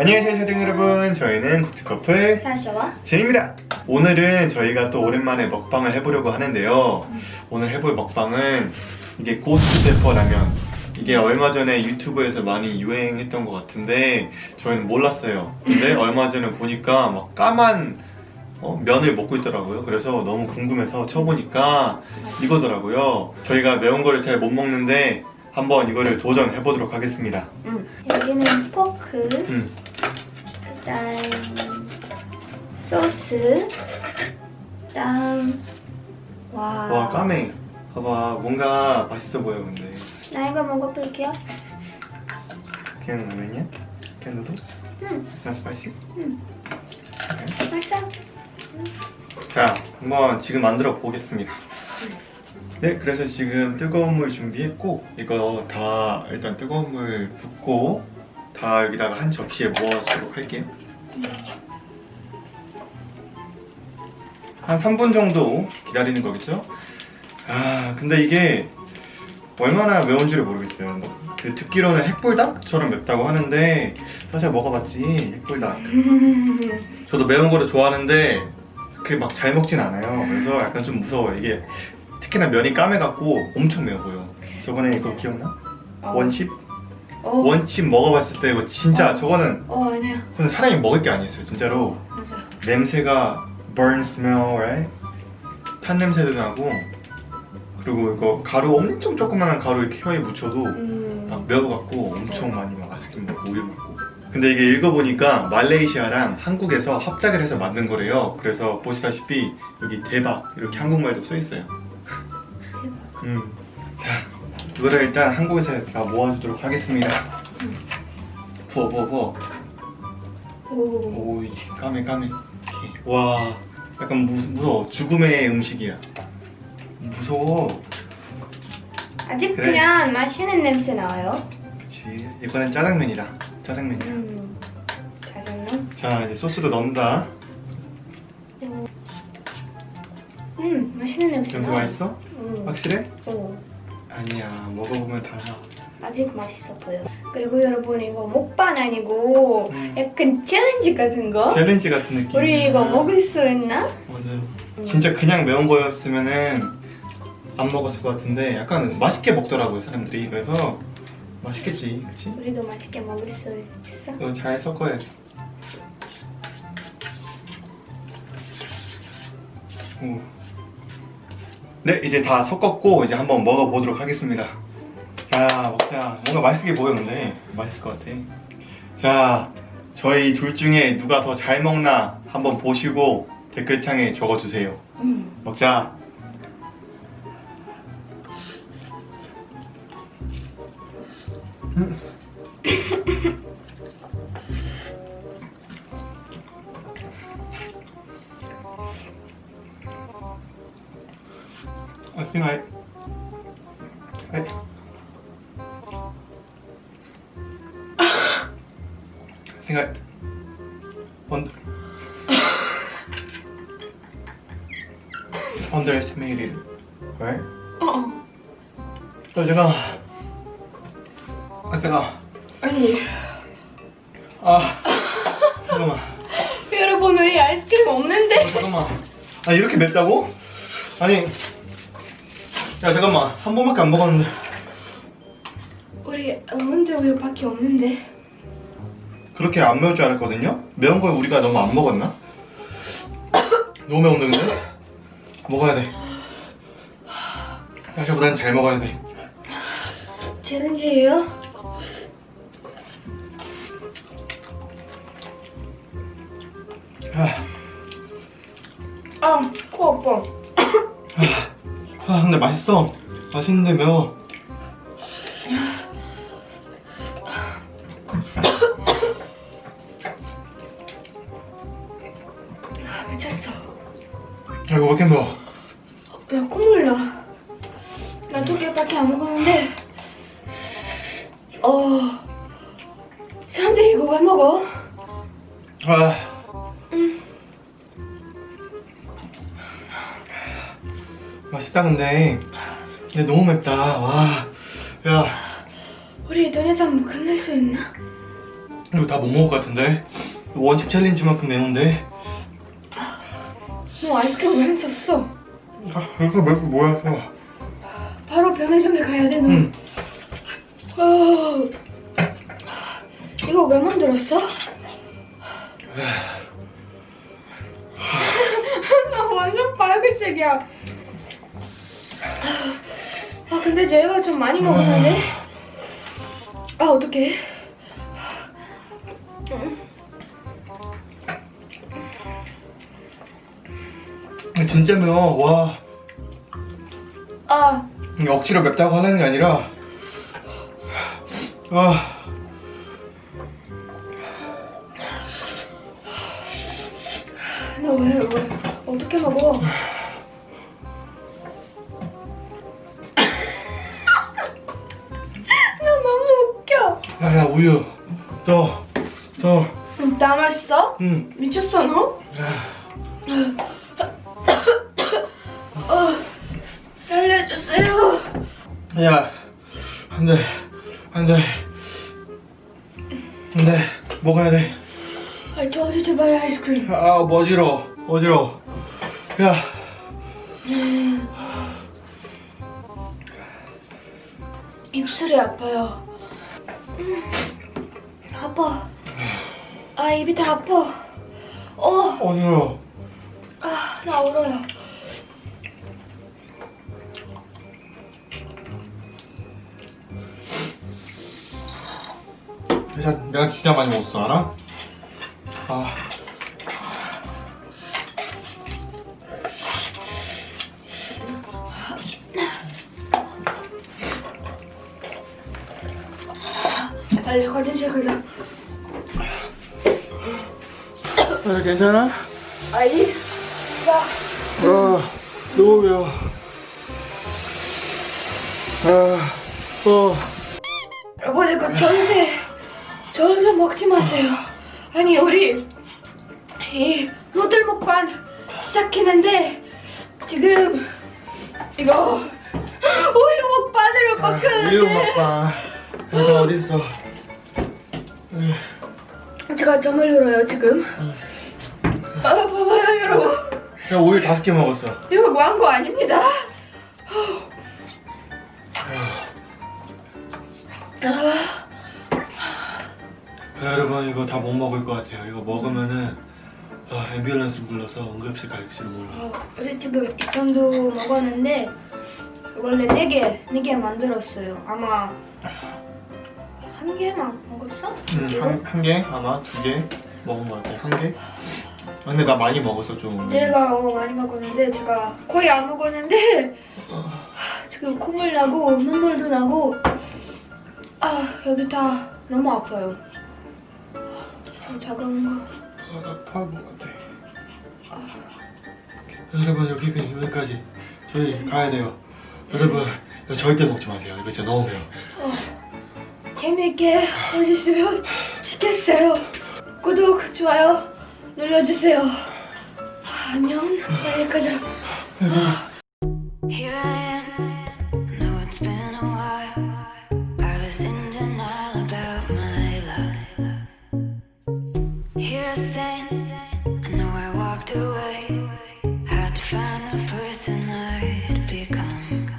안녕하세요 샤딩 여러분. 저희는 국제 커플 사샤와 제입니다. 오늘은 저희가 또 오랜만에 먹방을 해보려고 하는데요. 오늘 해볼 먹방은 이게 고스트 페퍼 라면 이게 얼마 전에 유튜브에서 많이 유행했던 것 같은데 저희는 몰랐어요. 근데 얼마 전에 보니까 막 까만 어, 면을 먹고 있더라고요. 그래서 너무 궁금해서 쳐보니까 이거더라고요. 저희가 매운 거를 잘 못 먹는데 한번 이거를 도전해 보도록 하겠습니다. 응. 여기는 포크. 음. 그다음 소스. 그다음 와, 와 까매. 봐봐 뭔가 맛있어 보여 근데. 나 이거 먹어볼게요. 그냥 라면이야? 그냥 누도? 응. 그냥 스파이시? 맛있어. 자 한번 지금 만들어 보겠습니다. 네 그래서 지금 뜨거운 물 준비했고 이거 다 일단 뜨거운 물 붓고 다 여기다가 한 접시에 모아주도록 할게요 한 3분 정도 기다리는 거겠죠? 아 근데 이게 얼마나 매운지를 모르겠어요 뭐, 그 듣기로는 핵불닭처럼 맵다고 하는데 사실 먹어봤지 핵불닭 저도 매운 거를 좋아하는데 그렇게 막 잘 먹진 않아요. 그래서 약간 좀 무서워요. 이게 특히나 면이 까매갖고 엄청 매워 보여. 저번에 이거 기억나? 어. 원칩? 어. 원칩 먹어봤을 때 이거 진짜 어. 저거는 어 아니야 그건 사람이 먹을 게 아니었어요. 진짜로 맞아 냄새가 burn smell, right? 탄 냄새도 나고 그리고 이거 가루 엄청 조그만한 가루 이렇게 혀에 묻혀도 음. 막 매워 갖고 엄청 많이 막 아직도 막 우유 먹고 근데 이게 읽어보니까 말레이시아랑 한국에서 합작을 해서 만든 거래요 그래서 보시다시피 여기 대박 이렇게 한국말도 써 있어요 음. 자 이거를 일단 한국에서 다 모아주도록 하겠습니다 부어 부어 부어 오. 오이 까매 까매 오케이. 와 약간 무, 무서워 죽음의 음식이야 무서워 아직 그래. 그냥 맛있는 냄새 나와요 그치 이거는 짜장면이다 짜장면이야 음. 짜장면 자 이제 소스도 넣는다 음 맛있는 냄새 냄새 나 맛있어? 음. 확실해? 어. 아니야 먹어보면 다 아직 맛있어 보여. 그리고 여러분 이거 먹방 아니고 음. 약간 챌린지 같은 거? 챌린지 같은 느낌 우리 이거 먹을 수 있나? 맞아 진짜 그냥 매운 거였으면은 안 먹었을 것 같은데 약간 맛있게 먹더라고요 사람들이 그래서 맛있겠지 그치? 우리도 맛있게 먹을 수 있어. 이거 잘 섞어야지 오. 네 이제 다 섞었고 이제 한번 먹어보도록 하겠습니다. 자 먹자. 뭔가 맛있게 보여 근데. 맛있을 것 같아. 자 저희 둘 중에 누가 더 잘 먹나 한번 보시고 댓글창에 적어주세요. 음. 먹자. 음. I think I. I. I think I. Under. underestimated, right? 어. 저 제가 아 제가 아니 아 잠깐만 여러분 우리 아이스크림 없는데? 아, 잠깐만 아 이렇게 맵다고? 아니 야 잠깐만 한 번밖에 안 먹었는데 우리 아몬드 우유밖에 없는데. 그렇게 안 매울 줄 알았거든요? 매운 걸 우리가 너무 안 먹었나? 너무 매운데 근데? 먹어야 돼 평소보다는 잘 먹어야 돼 챌린지예요? 아, 아, 코 아파. 아 근데 맛있어 맛있는데 매워 아, 미쳤어. 야 이거 왜 이렇게 매워 야, 콧물 나. 나두 개밖에 안 먹었는데. 어. 사람들이 이거 왜 먹어? 아 맛있다 근데 근데 너무 맵다 와 야 우리 인터넷 한번 끝낼 수 있나? 이거 다 못 먹을 것 같은데 원칙 챌린지만큼 내놓은데 너 아이스크림 왜 했었어? 아 이거 뭐, 뭐야 야. 바로 편의점에 가야 돼 너. 응. 어... 이거 왜 만들었어? 나 완전 빨간색이야. 아 근데 제가 좀 많이 먹었는데. 아 어떡해. 진짜 매워 와아 이게 억지로 맵다고 하려는 게 아니라 아너왜 왜? 어떻게 먹어? 우유 더더 음, 나 맛있어? 응. 미쳤어 너? 어, 살려주세요. 야 안 돼 안 돼 안 돼 먹어야 돼 I told you to buy ice cream. 아, 어지러워. 어지러워. 야. 입술이 아파요. 음, 아파. 아 입이 다 아파. 어, 어지러워. 아, 나 울어요. 내가 진짜 많이 먹었어, 알아? 아. 빨리 화장실 가자. 아, 괜찮아? 아이, 자, 아, 너무 매워. 아, 어. 여러분 이거 절대 절대 먹지 마세요. 아니 우리 이 노들 먹방 시작했는데 지금 이거 우유 먹방으로 아, 우유 먹방. 내가 어딨어? 제가 점을 열어요 지금. 아, 봐봐요 여러분 야, 우유 다섯 개 먹었어. 이거 광고 아닙니다. 아, 야, 여러분, 이거 다 못 먹을 것 같아요. 이거 먹으면은, 아, 앰뷸런스 불러서 응급실 갈지도 몰라. 어, 우리 지금 이 정도 먹었는데 원래 네 개, 네 개 만들었어요. 아마 한 개만 먹었어? 음, 한, 한 개? 아마 두 개? 먹은 것 같아. 한 개? 아, 근데 나 많이 먹었어, 좀. 내가 어, 많이 먹었는데 제가 거의 안 먹었는데 하, 지금 콧물 나고 눈물도 나고 아 여기 다 너무 아파요. 좀 작은 거. 아, 나 토할 것 같아. 여러분, 여기 그 여기까지. 저희 가야 돼요. 여러분, 이거 절대 먹지 마세요. 이거 진짜 너무 매워. 어, 재미있게 해주시면 좋겠어요. 구독, 좋아요 눌러주세요. 아, 안녕, 빨리 가자. 네. 아.